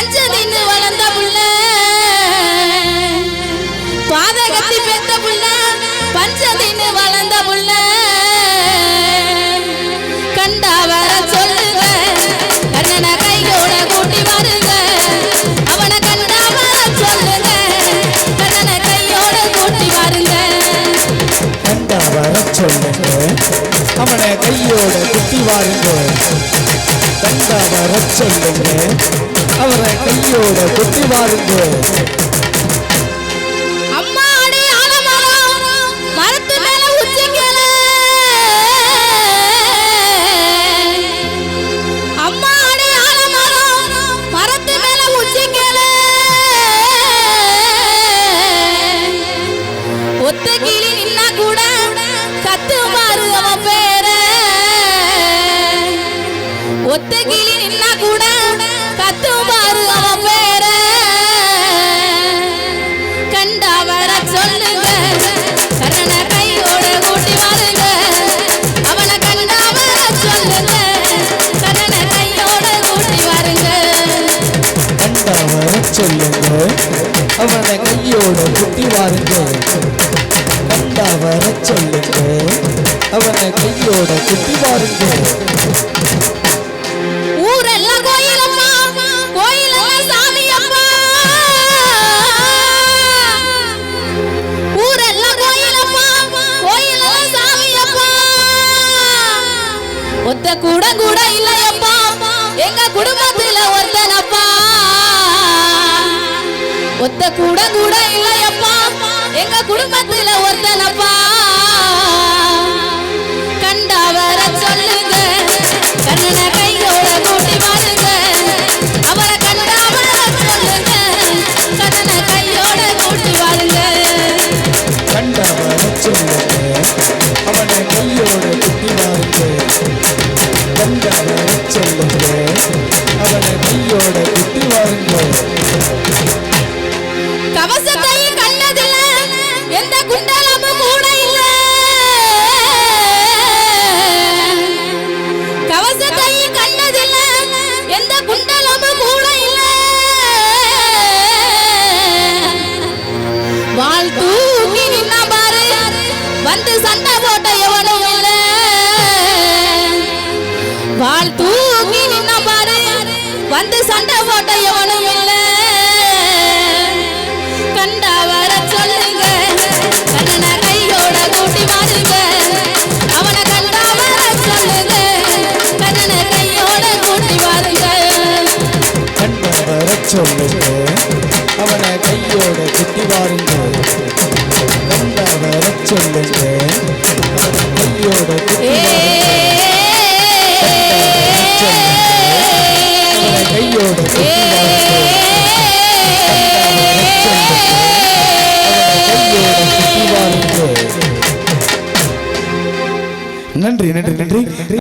பஞ்சதின்னு வளர்ந்த புள்ள. பாதகத்தி பெத்த புள்ள பஞ்சதின்னு வளர்ந்த புள்ள. கண்டா வர சொல்லுங்க கண்ணனை கையோட கூட்டி வருங்க. அவனை கண்டா வர சொல்லுங்க கண்ணனை கையோட கூட்டி வருங்க. கண்டா வர சொல்லுங்க அவனை கையோட வாருங்க. கண்டா வர சொல்லுங்க அவரை கையோட குத்தி பாருங்க அம்மாடி ஒத்த கிளி நின்னா கூட கத்து மாறு அவன் பேர. ஒத்த கிளி நின்னா சொல்லுங்க அவனை கையோட குத்தி வாருங்க கண்டா வர சொல்லுங்க அவனை கையோட குத்தி வாருங்க ஊரெல்லாம் கோயிலம்மா. கோயிலெல்லாம் சாமி அம்மா ஊரெல்லாம் கோயிலம்மா. கோயிலெல்லாம் சாமி ஒத்த கூட கூட இல்ல. ஒத்த கூட சொல்லுங்க அவனை கையோட குத்தி வாருங்க. கண்டா வர சொல்லுங்க அவனை கையோட கையோட வாருங்க. நன்றி நன்றி நன்றி.